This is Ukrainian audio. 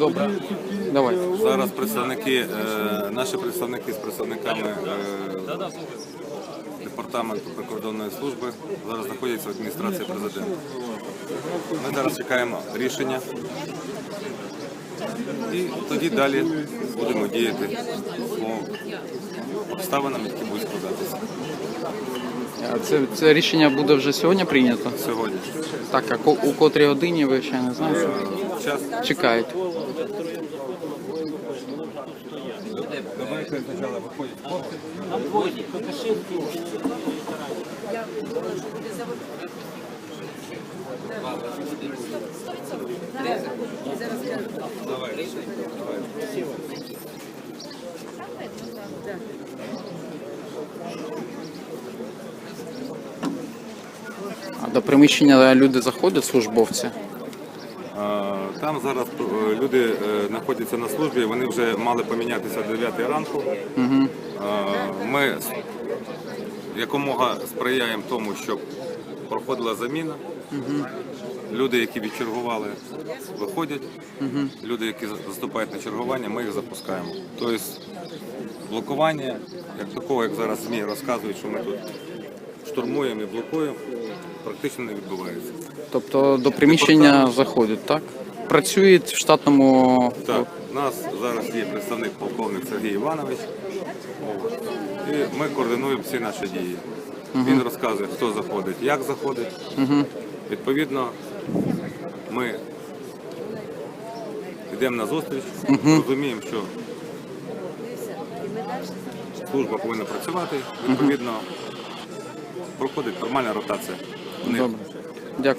Добре. Давай. Зараз представники, е, наші представники з представниками е, департаменту прикордонної служби зараз знаходяться в адміністрації президента. Ми зараз чекаємо рішення і тоді далі будемо діяти по обставинам, які будуть складатися Це, це рішення буде вже сьогодні прийнято? сьогодні. Так, а ко- у котрій годині ви ще не знаєте? Час. Чекаєте. Давайте спочатку виходять. А до приміщення люди заходять, службовці? Там зараз е, люди е, знаходяться на службі, вони вже мали помінятися о 9 ранку. Е, Ми якомога сприяємо тому, щоб проходила заміна. Люди, які відчергували, виходять. Люди, які заступають на чергування, ми їх запускаємо. Тобто блокування, як такого, як зараз ЗМІ розказують, що ми тут штурмуємо і блокуємо, практично не відбувається. Тобто до приміщення заходять, так? Працюють в штатному. Так, у нас зараз є представник полковник Сергій Іванович. І ми координуємо всі наші дії. Він розказує, хто заходить, як заходить. Відповідно, ми йдемо на зустріч, розуміємо, що служба повинна працювати. Відповідно, проходить нормальна ротація. Добре. Дякую.